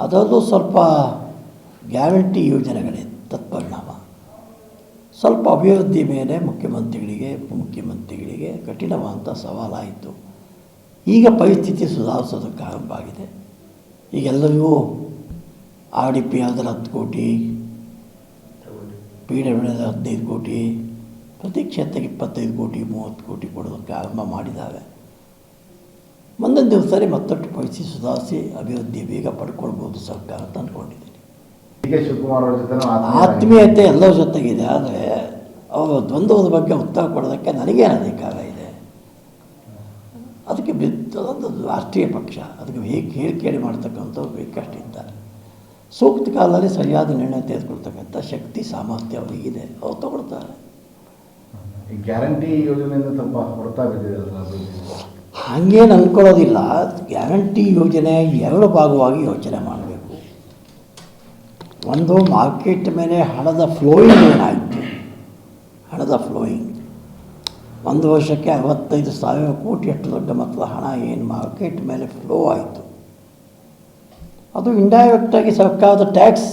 ಅದರಲ್ಲೂ ಸ್ವಲ್ಪ ಗ್ಯಾರಂಟಿ ಯೋಜನೆಗಳೇ ತತ್ಪರಿಣಾಮ. ಸ್ವಲ್ಪ ಅಭಿವೃದ್ಧಿ ಮೇಲೆ ಮುಖ್ಯಮಂತ್ರಿಗಳಿಗೆ, ಉಪಮುಖ್ಯಮಂತ್ರಿಗಳಿಗೆ ಕಠಿಣವಾದಂಥ ಸವಾಲಾಯಿತು. ಈಗ ಪರಿಸ್ಥಿತಿ ಸುಧಾರಿಸೋದಕ್ಕೆ ಆರಂಭ ಆಗಿದೆ. ಈಗೆಲ್ಲರಿಗೂ ಆರ್ ಡಿ ಪಿ ಆದರೆ ಹತ್ತು ಕೋಟಿ, ಪಿ ಡಬ್ಲ್ಯೂ ಹದಿನೈದು ಕೋಟಿ, ಪ್ರತಿ ಕ್ಷೇತ್ರಕ್ಕೆ ಇಪ್ಪತ್ತೈದು ಕೋಟಿ, ಮೂವತ್ತು ಕೋಟಿ ಕೊಡೋದಕ್ಕೆ ಆರಂಭ ಮಾಡಿದ್ದಾವೆ ಮುಂದಿನ ದಿವಸದಲ್ಲಿ ಮತ್ತಷ್ಟು ಪರಿಸ್ಥಿತಿ ಸುಧಾರಿಸಿ ಅಭಿವೃದ್ಧಿ ಬೇಗ ಪಡ್ಕೊಳ್ಬೋದು ಸರ್ಕಾರ ಅಂತ ಅಂದ್ಕೊಂಡಿದ್ದೀನಿ ಶಿವಕುಮಾರ್ ಆತ್ಮೀಯತೆ ಎಲ್ಲರ ಜೊತೆಗಿದೆ ಆದರೆ ಅವರ ದ್ವಂದ್ವದ ಬಗ್ಗೆ ಉತ್ತರ ಕೊಡೋದಕ್ಕೆ ನನಗೇ ಅಧಿಕಾರ ಇದೆ. ಅದಕ್ಕೆ ಅದೊಂದು ರಾಷ್ಟ್ರೀಯ ಪಕ್ಷ ಅದಕ್ಕೆ ಹೇಗೆ ಹೇಳಿಕೆಡಿ ಮಾಡ್ತಕ್ಕಂಥವ್ರು ಬೇಕಷ್ಟಿದ್ದಾರೆ ಸೂಕ್ತ ಕಾಲದಲ್ಲಿ ಸರಿಯಾದ ನಿರ್ಣಯ ತೆಗೆದುಕೊಳ್ತಕ್ಕಂಥ ಶಕ್ತಿ ಸಾಮರ್ಥ್ಯ ಅವರಿಗಿದೆ ಅವ್ರು ತಗೊಳ್ತಾರೆ. ಈ ಗ್ಯಾರಂಟಿ ಯೋಜನೆಯಿಂದ ತುಂಬ ಹೊರತಾಗಿದೆ ಬಿದ್ದಿದೆ ಹಾಗೇನು ಅಂದ್ಕೊಳ್ಳೋದಿಲ್ಲ ಗ್ಯಾರಂಟಿ ಯೋಜನೆ ಎರಡು ಭಾಗವಾಗಿ ಯೋಚನೆ ಮಾಡಬೇಕು. ಒಂದು ಮಾರ್ಕೆಟ್ ಮೇಲೆ ಹಣದ ಫ್ಲೋಯಿಂಗ್ ಏನಾಯಿತು? ಹಣದ ಫ್ಲೋಯಿಂಗ್ ಒಂದು ವರ್ಷಕ್ಕೆ ಅರವತ್ತೈದು ಸಾವಿರ ಕೋಟಿ ಅಷ್ಟು ದೊಡ್ಡ ಮೊತ್ತದ ಹಣ ಏನು ಮಾರ್ಕೆಟ್ ಮೇಲೆ ಫ್ಲೋ ಆಯಿತು? ಅದು ಇಂಡೈರೆಕ್ಟಾಗಿ ಸರ್ಕಾರದ ಟ್ಯಾಕ್ಸ್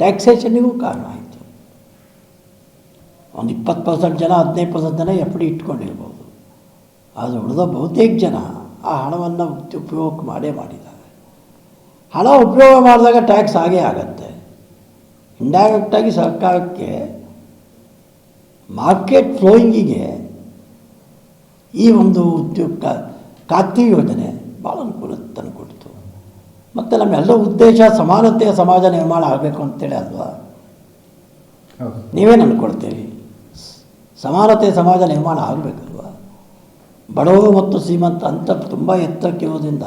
ಟ್ಯಾಕ್ಸೇಷನ್ನಿಗೂ ಕಾರಣ ಆಯಿತು. ಒಂದು ಇಪ್ಪತ್ತು ಪರ್ಸೆಂಟ್ ಜನ, ಹದಿನೈದು ಪರ್ಸೆಂಟ್ ಜನ ಎಫ್ ಡಿ ಇಟ್ಕೊಂಡಿರ್ಬೋದು. ಆದರೆ ಉಳಿದ ಬಹುತೇಕ ಜನ ಆ ಹಣವನ್ನು ಉಪಯೋಗ ಮಾಡೇ ಮಾಡಿದ್ದಾರೆ. ಹಣ ಉಪಯೋಗ ಮಾಡಿದಾಗ ಟ್ಯಾಕ್ಸ್ ಆಗೇ ಆಗತ್ತೆ. ಇಂಡೈರೆಕ್ಟಾಗಿ ಸರ್ಕಾರಕ್ಕೆ ಮಾರ್ಕೆಟ್ ಫ್ಲೋಯಿಂಗಿಗೆ ಈ ಒಂದು ಉದ್ಯೋಗ ಖಾತ್ರಿ ಯೋಜನೆ ಭಾಳ ಅನುಕೂಲ ತಂದುಕೊಡ್ತು ಮತ್ತು ನಮ್ಮೆಲ್ಲ ಉದ್ದೇಶ ಸಮಾನತೆಯ ಸಮಾಜ ನಿರ್ಮಾಣ ಆಗಬೇಕು ಅಂತೇಳಿ ಅಲ್ವಾ? ನೀವೇನು ಅಂದ್ಕೊಳ್ತೀರಿ ಸಮಾನತೆ ಸಮಾಜ ನಿರ್ಮಾಣ ಆಗಬೇಕಲ್ವ? ಬಡವರು ಮತ್ತು ಶ್ರೀಮಂತ ಅಂತ ತುಂಬ ಎತ್ತರಕ್ಕೆ ಇರೋದ್ರಿಂದ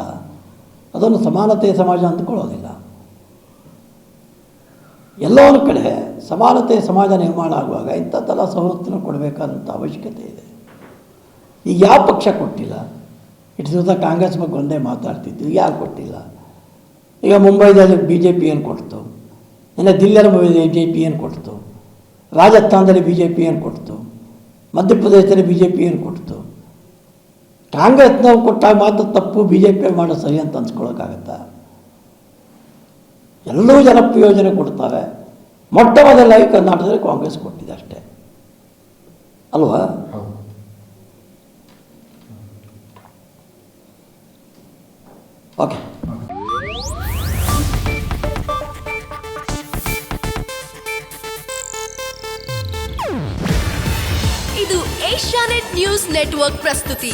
ಅದನ್ನು ಸಮಾನತೆ ಸಮಾಜ ಅಂದ್ಕೊಳ್ಳೋದಿಲ್ಲ. ಎಲ್ಲವರ ಕಡೆ ಸಮಾನತೆ ಸಮಾಜ ನಿರ್ಮಾಣ ಆಗುವಾಗ ಇಂಥದ್ದೆಲ್ಲ ಸವಲತ್ತನ್ನು ಕೊಡಬೇಕಾದಂಥ ಅವಶ್ಯಕತೆ ಇದೆ. ಈಗ ಯಾವ ಪಕ್ಷ ಕೊಟ್ಟಿಲ್ಲ? ಇಟ್ಟು ದಿವಸ ಕಾಂಗ್ರೆಸ್ ಬಗ್ಗೆ ಒಂದೇ ಮಾತಾಡ್ತಿದ್ದು ಯಾರು ಕೊಟ್ಟಿಲ್ಲ? ಈಗ ಮುಂಬೈದಲ್ಲಿ ಬಿ ಜೆ ಪಿ ಏನು ಕೊಡ್ತು? ಇನ್ನು ದಿಲ್ಲಿಯಲ್ಲಿ ಬಿ ಜೆ ಪಿ ಏನು ಕೊಡ್ತು? ರಾಜಸ್ಥಾನದಲ್ಲಿ ಬಿ ಜೆ ಪಿ ಏನು ಕೊಡ್ತು? ಮಧ್ಯಪ್ರದೇಶದಲ್ಲಿ ಬಿ ಜೆ ಪಿ ಏನು ಕೊಡ್ತು? ಕಾಂಗ್ರೆಸ್ನವ್ರು ಕೊಟ್ಟಾಗ ಮಾತ್ರ ತಪ್ಪು ಬಿ ಜೆ ಪಿ ಮಾಡೋ ಸರಿ ಅಂತ ಅನ್ಸ್ಕೊಳಕ್ಕಾಗತ್ತಾ ಎಲ್ಲರೂ ಜನ ಯೋಜನೆ ಕೊಡ್ತಾರೆ. ಮೊಟ್ಟ ಮೊದಲಾಗಿ ಕರ್ನಾಟಕದಲ್ಲಿ ಕಾಂಗ್ರೆಸ್ ಕೊಟ್ಟಿದೆ ಅಷ್ಟೇ. ಅಲ್ವಾ? ಓಕೆ. ಇದು ಏಷ್ಯಾನೆಟ್ ನ್ಯೂಸ್ ನೆಟ್ವರ್ಕ್ ಪ್ರಸ್ತುತಿ.